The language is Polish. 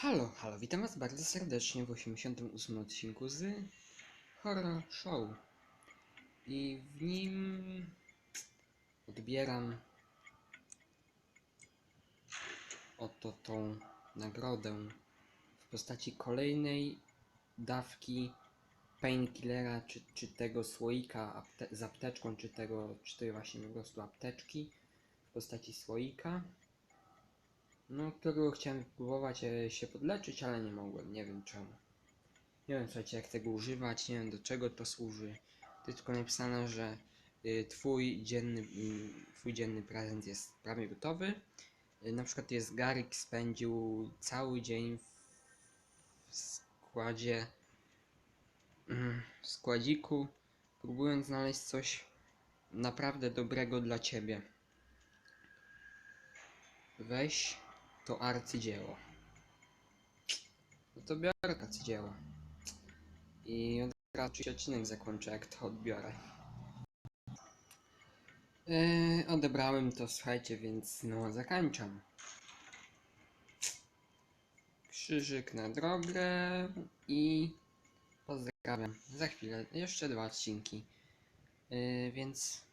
Halo, halo, witam was bardzo serdecznie w 88 odcinku z Horror Show. I w nim odbieram oto tą nagrodę w postaci kolejnej dawki painkillera, czy, czy tego słoika apte z apteczką, czy tego, czy tej właśnie po prostu apteczki w postaci słoika. No, którego chciałem próbować e, się podleczyć, ale nie mogłem, nie wiem czemu. Nie wiem, słuchajcie, jak tego używać, nie wiem do czego to służy. To tylko napisane, że y, twój dzienny, y, twój dzienny prezent jest prawie gotowy. Y, na przykład jest Garik spędził cały dzień w składzie, mm, w składziku, próbując znaleźć coś naprawdę dobrego dla ciebie. Weź to arcydzieło. No to biorę arcydzieło. I od razu odcinek zakończę, jak to odbiorę. Yy, odebrałem to, słuchajcie, więc no zakończam. Krzyżyk na drogę i pozdrawiam. Za chwilę, jeszcze dwa odcinki. Yy, więc